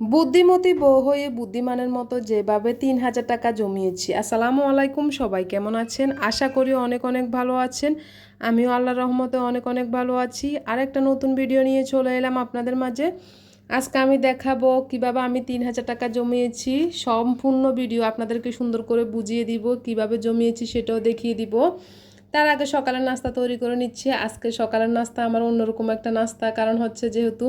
বুদ্ধিমতী বউ হয়ে বুদ্ধিমানের মতো যেভাবে তিন হাজার টাকা জমিয়েছি। আসসালামু আলাইকুম সবাই, কেমন আছেন? আশা করি অনেক অনেক ভালো আছেন। আমিও আল্লাহ রহমতে অনেক অনেক ভালো আছি। আর একটা নতুন ভিডিও নিয়ে চলে এলাম আপনাদের মাঝে। আজকে আমি দেখাবো কীভাবে আমি তিন হাজার টাকা জমিয়েছি। সম্পূর্ণ ভিডিও আপনাদেরকে সুন্দর করে বুঝিয়ে দিব, কীভাবে জমিয়েছি সেটাও দেখিয়ে দিব। তার আগে সকালের নাস্তা তৈরি করে নিচ্ছি। আজকে সকালের নাস্তা আমার অন্যরকম একটা নাস্তা। কারণ হচ্ছে যেহেতু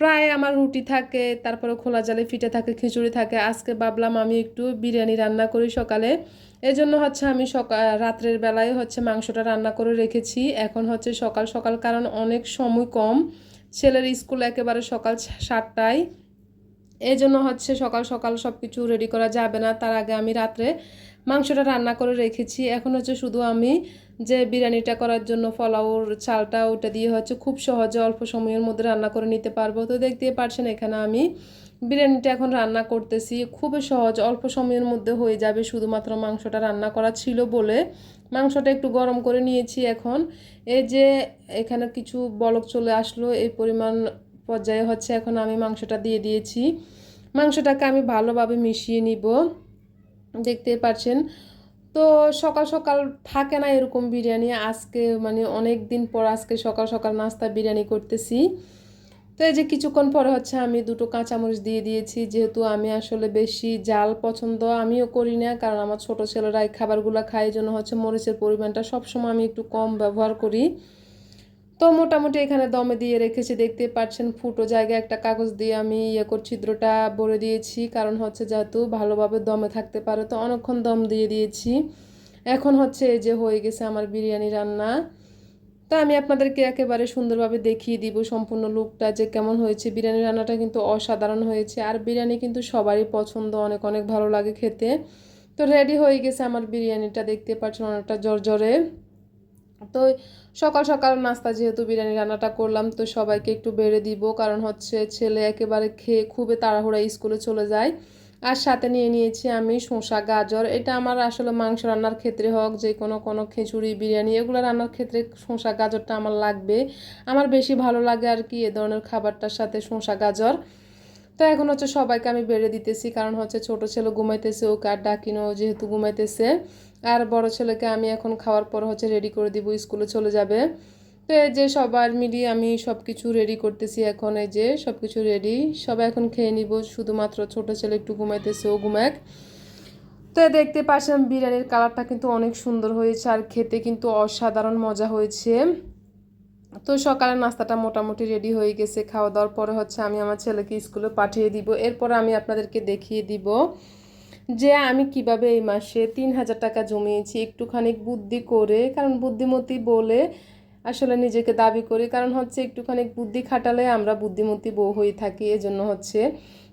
প্রায় আমার রুটি থাকে তারপরে খোলা জালে ফিটে থাকে, খিচুড়ি থাকে। আজকে ভাবলাম আমি একটু বিরিয়ানি রান্না করি সকালে। এই জন্য হচ্ছে আমি সকাল রাত্রের বেলায় হচ্ছে মাংসটা রান্না করে রেখেছি। এখন হচ্ছে সকাল সকাল, কারণ অনেক সময় কম। ছেলের স্কুল একেবারে সকাল সাতটায়। এই জন্য হচ্ছে সকাল সকাল সব কিছু রেডি করা যাবে না। তার আগে আমি রাত্রে মাংসটা রান্না করে রেখেছি। এখন হচ্ছে শুধু আমি যে বিরিয়ানিটা করার জন্য ফলাউর চালটা ওটা দিয়ে হচ্ছে খুব সহজে অল্প সময়ের মধ্যে রান্না করে নিতে পারব। তো দেখতে পারছেন এখানে আমি বিরিয়ানিটা এখন রান্না করতেছি। খুবই সহজ, অল্প সময়ের মধ্যে হয়ে যাবে শুধুমাত্র মাংসটা রান্না করা ছিল বলে। মাংসটা একটু গরম করে নিয়েছি এখন। এই যে এখানে কিছু বলক চলে আসলো, এই পরিমাণ পর্যায়ে হচ্ছে এখন আমি মাংসটা দিয়ে দিয়েছি। মাংসটাকে আমি ভালোভাবে মিশিয়ে নিব। দেখতে পাচ্ছেন তো সকাল সকাল থাকে না এরকম বিরিয়ানি। আজকে মানে অনেক দিন পর আজকে সকাল সকাল নাস্তা বিরিয়ানি করতেছি। তো এই যে কিছুক্ষণ পরে হচ্ছে আমি দুটো কাঁচামরিচ দিয়ে দিয়েছি। যেহেতু আমি আসলে বেশি জাল পছন্দ আমিও করি না, কারণ আমার ছোটো ছেলেরা এই খাবারগুলো খায়। জন্য হচ্ছে মরিচের পরিমাণটা সবসময় আমি একটু কম ব্যবহার করি। তো মোটামুটি এখানে দমে দিয়ে রেখেছি, দেখতে পাচ্ছেন ফুটো জায়গায় একটা কাগজ দিয়ে আমি ইয়ে কর, ছিদ্রটা ভরে দিয়েছি। কারণ হচ্ছে যেহেতু ভালোভাবে দমে থাকতে পারে, তো অনেকক্ষণ দম দিয়ে দিয়েছি। এখন হচ্ছে এই যে হয়ে গেছে আমার বিরিয়ানি রান্না। তো আমি আপনাদেরকে একেবারে সুন্দরভাবে দেখিয়ে দিব সম্পূর্ণ লুকটা, যে কেমন হয়েছে। বিরিয়ানি রান্নাটা কিন্তু অসাধারণ হয়েছে, আর বিরিয়ানি কিন্তু সবারই পছন্দ, অনেক অনেক ভালো লাগে খেতে। তো রেডি হয়ে গেছে আমার বিরিয়ানিটা, দেখতে পাচ্ছেন অনেকটা জর্জরে তো সকাল সকাল নাস্তা যেহেতু বিরিয়ানি রান্নাটা করলাম, তো সবাইকে একটু বেড়ে দিব। কারণ হচ্ছে ছেলে একেবারে খেয়ে খুবই তাড়াহুড়া স্কুলে চলে যায়। আর সাথে নিয়ে নিয়েছি আমি শসা, গাজর। এটা আমার আসলে মাংস রান্নার ক্ষেত্রে হোক, যে কোনো কোনো খিচুড়ি, বিরিয়ানি, এগুলো রান্নার ক্ষেত্রে শসা, গাজরটা আমার লাগবে। আমার বেশি ভালো লাগে আর কি এ ধরনের খাবারটার সাথে শসা, গাজর। তো এখন হচ্ছে সবাইকে আমি বেড়ে দিতেছি, কারণ হচ্ছে ছোট ছেলে ঘুমাইতেছে, ওকে আর ডাকিনো যেহেতু ঘুমাইতেছে। আর বড় ছেলেকে আমি এখন খাওয়ার পর হচ্ছে রেডি করে দিব, স্কুলে চলে যাবে। তো এই যে সবার মিলিয়ে আমি সব কিছু রেডি করতেছি এখন, এই যে সব কিছু রেডি সবাই এখন খেয়ে নিব, শুধুমাত্র ছোট ছেলে একটু ঘুমাইতেছে, ও ঘুমাক। তো দেখতে পাচ্ছেন বিরিয়ানির কালারটা কিন্তু অনেক সুন্দর হয়েছে আর খেতে কিন্তু অসাধারণ মজা হয়েছে। তো সকালের নাস্তাটা মোটামুটি রেডি হয়ে গেছে। খাওয়া দাওয়ার পরে হচ্ছে আমি আমার ছেলেকে স্কুলে পাঠিয়ে দিব। এরপর আমি আপনাদেরকে দেখিয়ে দিব। যে আমি কীভাবে এই মাসে তিন হাজার টাকা জমিয়েছি, একটুখানি বুদ্ধি করে, কারণ বুদ্ধিমতী বলে আসলে নিজেকে দাবি করি। কারণ হচ্ছে একটুখানি বুদ্ধি খাটালে আমরা বুদ্ধিমতী বউ হয়ে থাকি, এজন্য হচ্ছে।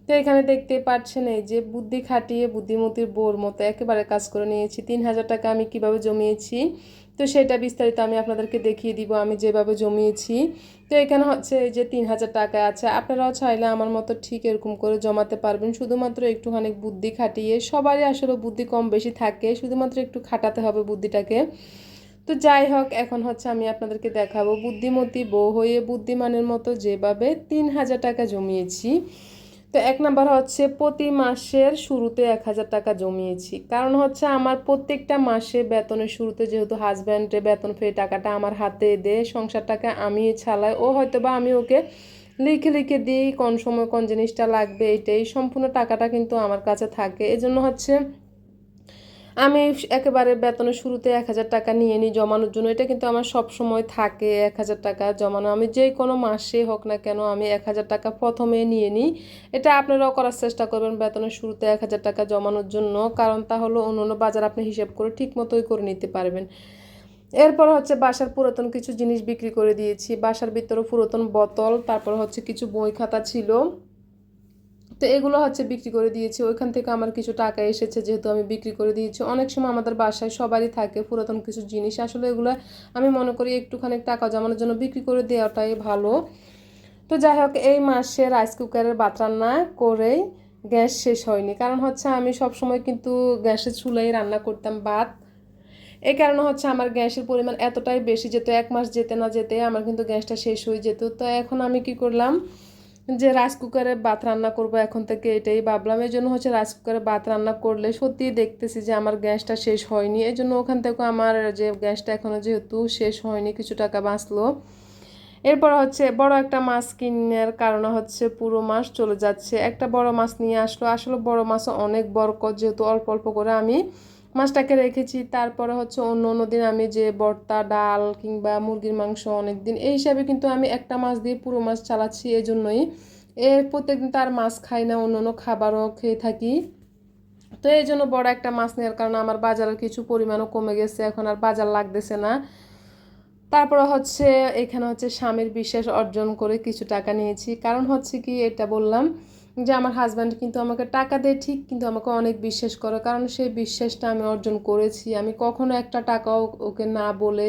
তো এখানে দেখতে পাচ্ছেন এই যে বুদ্ধি খাটিয়ে বুদ্ধিমতির বউর মতো একেবারে কাজ করে নিয়েছি। তিন হাজার টাকা আমি কীভাবে জমিয়েছি তো সেটা বিস্তারিত আমি আপনাদেরকে দেখিয়ে দিব। আমি যেভাবে জমিয়েছি, তো এখানে হচ্ছে এই যে তিন হাজার টাকা আছে। আপনারাও চাইলে আমার মতো ঠিক এরকম করে জমাতে পারবেন। শুধুমাত্র একটুখানি বুদ্ধি খাটিয়ে, সবারই আসলে বুদ্ধি কম বেশি থাকে, শুধুমাত্র একটু খাটাতে হবে বুদ্ধিটাকে। তো যাই হোক, এখন হচ্ছে আমি আপনাদেরকে দেখাবো। বুদ্ধিমতী বউ হয়ে বুদ্ধিমানের মতো যেভাবে তিন হাজার টাকা জমিয়েছি তো এক নাম্বার হচ্ছে প্রতি মাসের শুরুতে এক হাজার টাকা জমিয়েছি। কারণ হচ্ছে আমার প্রত্যেকটা মাসে বেতনের শুরুতে যেহেতু হাজব্যান্ডে বেতন পেয়ে টাকাটা আমার হাতে দেয়, সংসারটাকে আমি ছালাই ও হয়তো বা আমি ওকে লিখে লিখে দিই, কোন সময় কোন জিনিসটা লাগবে, এটাই সম্পূর্ণ টাকাটা কিন্তু আমার কাছে থাকে। এজন্য হচ্ছে আমি একেবারে বেতনের শুরুতে এক হাজার টাকা নিয়ে নিই জমানোর জন্য। এটা কিন্তু আমার সব সময় থাকে, এক হাজার টাকা জমানো। আমি যে কোনো মাসে হোক না কেন আমি এক হাজার টাকা প্রথমে নিয়ে নিই। এটা আপনারাও করার চেষ্টা করবেন বেতনের শুরুতে এক হাজার টাকা জমানোর জন্য, কারণ তা হলো অন্য অন্য বাজার আপনি হিসেব করে ঠিক মতোই করে নিতে পারবেন। এরপর হচ্ছে বাসার পুরাতন কিছু জিনিস বিক্রি করে দিয়েছি। বাসার ভিতরে পুরাতন বোতল, তারপর হচ্ছে কিছু বই খাতা ছিল। তো এগুলো হচ্ছে বিক্রি করে দিয়েছি। ওইখান থেকে আমার কিছু টাকা এসেছে যেহেতু আমি বিক্রি করে দিয়েছি। অনেক সময় আমাদের বাসায় সবারই থাকে পুরাতন কিছু জিনিস। আসলে এগুলো আমি মনে করি একটুখানি টাকা জমানোর জন্য বিক্রি করে দেওয়াটাই ভালো। তো যাই হোক, এই মাসে রাইস কুকারের ভাত রান্না করেই গ্যাস শেষ হয়নি। কারণ হচ্ছে আমি সব সময় কিন্তু গ্যাসের চুলাই রান্না করতাম ভাত। এই কারণে হচ্ছে আমার গ্যাসের পরিমাণ এতটাই বেশি যেত, এক মাস যেতে না যেতে আমার কিন্তু গ্যাসটা শেষ হয়ে যেত। তো এখন আমি কি করলাম যে রাইস কুকারে ভাত রান্না করব এখন থেকে এটাই ভাবলাম। এই জন্য হচ্ছে রাইস কুকারে ভাত রান্না করলে সত্যিই দেখতেছি যে আমার গ্যাসটা শেষ হয়নি। এই জন্য ওখান থেকে আমার যে গ্যাসটা এখনও যেহেতু শেষ হয়নি, কিছু টাকা বাঁচলো। এরপর হচ্ছে বড় একটা মাছ কিনার কারণে হচ্ছে পুরো মাছ চলে যাচ্ছে। একটা বড় মাছ নিয়ে আসলো। আসলে বড় মাছ অনেক বরকত, যেহেতু অল্প অল্প করে আমি মাছটাকে রেখেছি, তারপরে হচ্ছে অন্য অন্য দিন আমি যে ভর্তা ডাল কিংবা মুরগির মাংস অনেক দিন এই হিসাবে কিন্তু আমি একটা মাছ দিয়ে পুরো মাছ চালাচ্ছি এই জন্যই এ প্রত্যেকদিন তার মাছ খাই না, অন্য অন্য খাবারও খেয়ে থাকি। তো এই জন্য বড় একটা মাছ নেওয়ার কারণে আমার বাজারের কিছু পরিমাণও কমে গেছে, এখন আর বাজার লাগতেছে না। তারপরে হচ্ছে এখানে হচ্ছে স্বামীর বিশ্বাস অর্জন করে কিছু টাকা নিয়েছি, কারণ হচ্ছে কি এটা বললাম যে আমার হাজব্যান্ড কিন্তু আমাকে টাকা দেয় ঠিক, কিন্তু আমাকে অনেক বিশ্বাস করে। কারণ সেই বিশ্বাসটা আমি অর্জন করেছি। আমি কখনো একটা টাকাও ওকে না বলে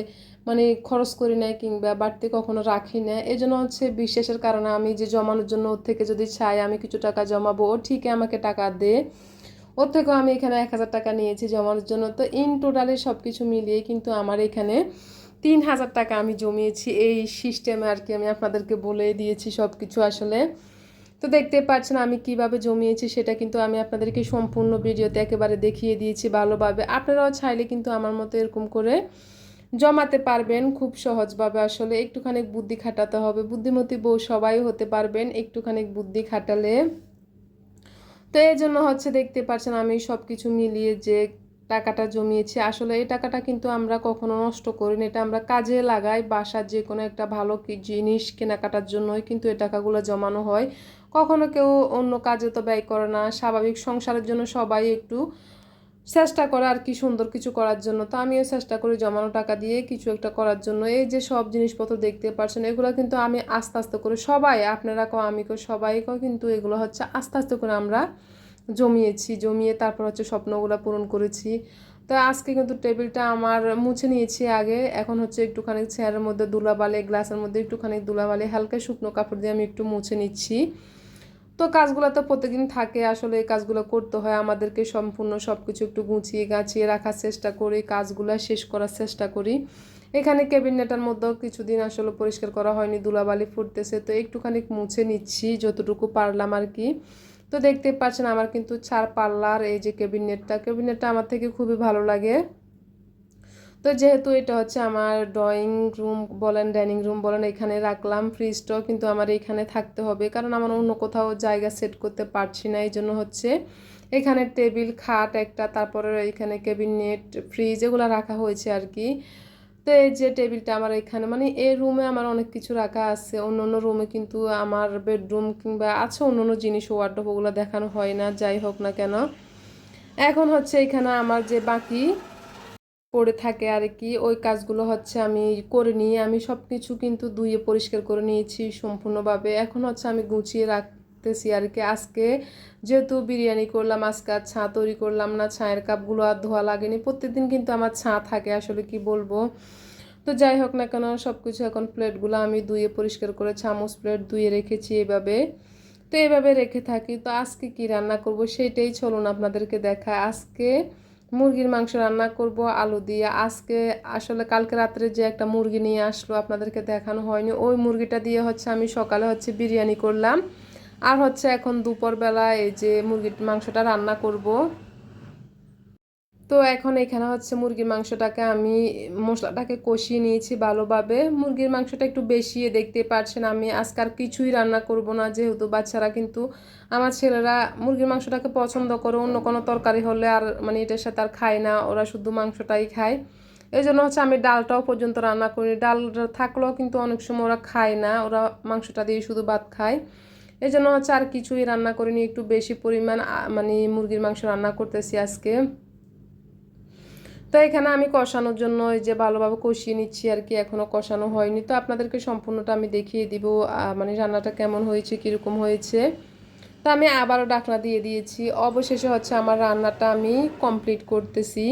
মানে খরচ করি না কিংবা বাড়তি কখনো রাখি না এই জন্য হচ্ছে বিশ্বাসের কারণে আমি যে জমানোর জন্য ওর থেকে যদি চাই, আমি কিছু টাকা জমাবো, ও ঠিকই আমাকে টাকা দেয় ওর থেকেও আমি এখানে এক হাজার টাকা নিয়েছি জমানোর জন্য। তো ইন টোটালে সব কিছু মিলিয়ে কিন্তু আমার এখানে তিন হাজার টাকা আমি জমিয়েছি। এই সিস্টেমে আর কি আমি আপনাদেরকে বলে দিয়েছি সব কিছু আসলে। তো দেখতে পাচ্ছেন আমি কীভাবে জমিয়েছি, সেটা কিন্তু আমি আপনাদেরকে সম্পূর্ণ ভিডিওতে একেবারে দেখিয়ে দিয়েছি ভালোভাবে। আপনারাও চাইলে কিন্তু আমার মতো এরকম করে জমাতে পারবেন খুব সহজভাবে। আসলে একটুখানি বুদ্ধি খাটাতে হবে। বুদ্ধিমতী বউ সবাই হতে পারবেন একটুখানি বুদ্ধি খাটালে। তো এই জন্য হচ্ছে দেখতে পাচ্ছেন আমি সব কিছু মিলিয়ে যে টাকাটা জমিয়েছি। আসলে এই টাকাটা কিন্তু আমরা কখনো নষ্ট করি না এটা আমরা কাজে লাগাই, বাসার যে কোনো একটা ভালো জিনিস কেনাকাটার জন্যই কিন্তু এই টাকাগুলো জমানো হয়। কখনো কেউ অন্য কাজে তো ব্যয় করে না। স্বাভাবিক সংসারের জন্য সবাই একটু চেষ্টা করে আর কি সুন্দর কিছু করার জন্য। তো আমিও চেষ্টা করি জমানো টাকা দিয়ে কিছু একটা করার জন্য। এই যে সব জিনিসপত্র দেখতে পারছেন, এগুলো কিন্তু আমি আস্তে আস্তে করে সবাই আপনারা কো আমি কো সবাইকেও কিন্তু এগুলো হচ্ছে আস্তে আস্তে করে আমরা জমিয়েছি, জমিয়ে তারপর হচ্ছে স্বপ্নগুলো পূরণ করেছি। তো আজকে কিন্তু টেবিলটা আমার মুছে নিয়েছি আগে। এখন হচ্ছে একটুখানি চেয়ারের মধ্যে দুলাবালি, গ্লাসের মধ্যে একটুখানি দুলাবালি, হালকা শুকনো কাপড় দিয়ে আমি একটু মুছে নিচ্ছি। তো কাজগুলো তো প্রত্যেকদিন থাকে, আসলে এই কাজগুলো করতে হয়। আমাদেরকে সম্পূর্ণ সব কিছু একটু গুছিয়ে গাছিয়ে রাখার চেষ্টা করি, কাজগুলো শেষ করার চেষ্টা করি। এখানে ক্যাবিনেটার মধ্যেও কিছুদিন আসলে পরিষ্কার করা হয়নি, দুলাবালি ফুটতেছে। তো একটুখানি মুছে নিচ্ছি, যতটুকু পারলাম আর কি। তো দেখতে পাচ্ছেন আমার কিন্তু চার পাল্লার এই যে ক্যাবিনেটটা ক্যাবিনেটটা আমার থেকে খুবই ভালো লাগে। তো যেহেতু এটা হচ্ছে আমার ড্রয়িং রুম বলেন, ডাইনিং রুম বলেন, এখানে রাখলাম ফ্রিজটাও কিন্তু আমার এখানে থাকতে হবে। কারণ আমার অন্য কোথাও জায়গা সেট করতে পারছি না, এই জন্য হচ্ছে এখানে টেবিল, খাট একটা, তারপরে এখানে ক্যাবিনেট, ফ্রিজ, এগুলো রাখা হয়েছে আর কি। তো এই যে টেবিলটা আমার এখানে মানে এই রুমে আমার অনেক কিছু রাখা আছে। অন্য অন্য রুমে কিন্তু আমার বেডরুম কিংবা আছে অন্য অন্য জিনিস ওয়ার্ডরোব ওগুলো দেখানো হয় না, যাই হোক না কেন। এখন হচ্ছে এখানে আমার যে বাকি পড়ে থাকে আর কি, ওই কাজগুলো হচ্ছে আমি করে নিয়ে আমি সব কিছু কিন্তু ধুয়ে পরিষ্কার করে নিয়েছি সম্পূর্ণভাবে। এখন হচ্ছে আমি গুছিয়ে রাখতেছি আর কি। আজকে যেহেতু বিরিয়ানি করলাম, আজকে আর ছাঁ তৈরি করলাম না, ছায়ের কাপগুলো আর ধোয়া লাগেনি। প্রত্যেকদিন কিন্তু আমার ছাঁ থাকে, আসলে কি বলব। তো যাই হোক না কেন সব কিছু এখন প্লেটগুলো আমি ধুয়ে পরিষ্কার করে চামচ প্লেট ধুয়ে রেখেছি এভাবে। তো এভাবে রেখে থাকি। তো আজকে কি রান্না করব সেটাই চলুন আপনাদেরকে দেখায়। আজকে মুরগির মাংস রান্না করব, আলু দিয়ে। আজকে আসলে কালকে রাত্রে যে একটা মুরগি নিয়ে আসলো আপনাদেরকে দেখানো হয়নি। ওই মুরগিটা দিয়ে হচ্ছে আমি সকালে হচ্ছে বিরিয়ানি করলাম। আর হচ্ছে এখন দুপুরবেলা এই যে মুরগির মাংসটা রান্না করব। তো এখন এখানে হচ্ছে মুরগির মাংসটাকে আমি মশলাটাকে কষিয়ে নিয়েছি ভালোভাবে। মুরগির মাংসটা একটু বেশি দেখতে পারছেন আমি আজকে আর কিছুই রান্না করব না, যেহেতু বাচ্চারা কিন্তু আমার ছেলেরা মুরগির মাংসটাকে পছন্দ করে, অন্য কোনো তরকারি হলে আর মানে এটার সাথে আর খায় না, ওরা শুধু মাংসটাই খায়। এই জন্য হচ্ছে আমি ডালটাও পর্যন্ত রান্না করি ডাল থাকলেও কিন্তু অনেক সময় ওরা খায় না, ওরা মাংসটা দিয়ে শুধু ভাত খায়। এই জন্য হচ্ছে আর কিছুই রান্না করিনি, একটু বেশি পরিমাণ মানে মুরগির মাংস রান্না করতেছি আজকে। তো এখানে আমি কষানোর জন্য এই যে ভালোভাবে কষিয়ে নিচ্ছি আর কি এখনও কষানো হয়নি। তো আপনাদেরকে সম্পূর্ণটা আমি দেখিয়ে দিব মানে রান্নাটা কেমন হয়েছে, কীরকম হয়েছে। তো আমি আবারও ডাকনা দিয়ে দিয়েছি। অবশেষে হচ্ছে আমার রান্নাটা আমি কমপ্লিট করতেছি।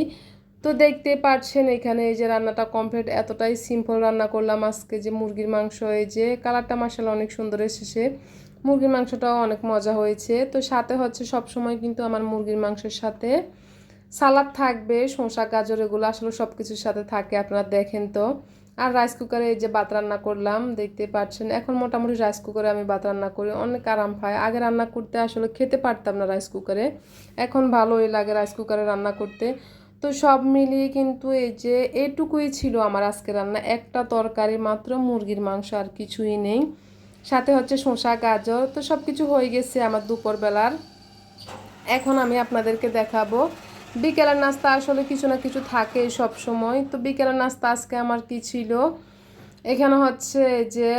তো দেখতে পাচ্ছেন এখানে এই যে রান্নাটা কমপ্লিট, এতটাই সিম্পল রান্না করলাম আজকে যে মুরগির মাংস, এই যে কালারটা মাসাল অনেক সুন্দর এসেছে। মুরগির মাংসটাও অনেক মজা হয়েছে। তো সাথে হচ্ছে সব সময় কিন্তু আমার মুরগির মাংসের সাথে সালাদ থাকবে, শসা, গাজর, এগুলো আসলে সব কিছুর সাথে থাকে, আপনারা দেখেন তো। আর রাইস কুকারে এই যে ভাত রান্না করলাম, দেখতে পাচ্ছেন, এখন মোটামুটি রাইস কুকারে আমি ভাত রান্না করি, অনেক আরাম পাই। আগে রান্না করতে আসলে খেতে পারতাম না রাইস কুকারে এখন ভালোই লাগে রাইস কুকারে রান্না করতে। তো সব মিলিয়ে কিন্তু এই যে এটুকুই ছিল আমার আজকে রান্না, একটা তরকারি মাত্র মুরগির মাংস আর কিছুই নেই। সাথে হচ্ছে শসা, গাজর, তো সব কিছু হয়ে গেছে আমার দুপুরবেলার। এখন আমি আপনাদেরকে দেখাবো। বিকেলের নাস্তা আসলে কিছু না কিছু থাকে সব সময়। তো বিকেলের নাস্তা আজকে আমার কি ছিল? এখানে হচ্ছে যে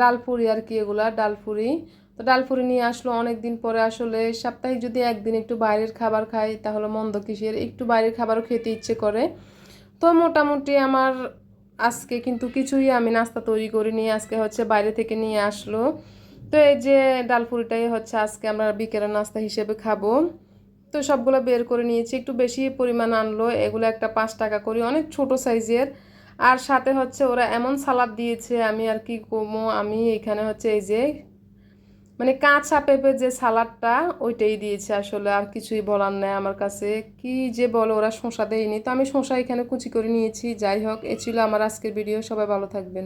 ডালপুরি আর কি এগুলা ডালপুরি তো ডালপুরি নিয়ে আসলো অনেক দিন পরে আসলে সাপ্তাহিক যদি একদিন একটু বাইরের খাবার খাই তাহলে মন্দ কিসের? একটু বাইরের খাবারও খেতে ইচ্ছে করে। তো মোটামুটি আমার আজকে কিন্তু কিছুই আমি নাস্তা তৈরি করিনি, আজকে হচ্ছে বাইরে থেকে নিয়ে আসলো। তো এই যে ডালপুরিটাই হচ্ছে আজকে আমরা বিকেলের নাস্তা হিসেবে খাব। তো সবগুলো বের করে নিয়েছি, একটু বেশি পরিমাণ আনলো, এগুলো একটা পাঁচ টাকা করি, অনেক ছোট সাইজের। আর সাথে হচ্ছে ওরা এমন সালাদ দিয়েছে, আমি আর কি কমো, আমি এখানে হচ্ছে এই যে মানে কাঁচা পেঁপে যে সালাডটা, ওইটাই দিয়েছে আসলে, আর কিছুই বলার নেই আমার কাছে। কি যে বলো, ওরা শশা দেয়নি। তো আমি শশা এখানে কুচি করে নিয়েছি। যাই হোক, এ ছিল আমার আজকের ভিডিও সবাই ভালো থাকবেন।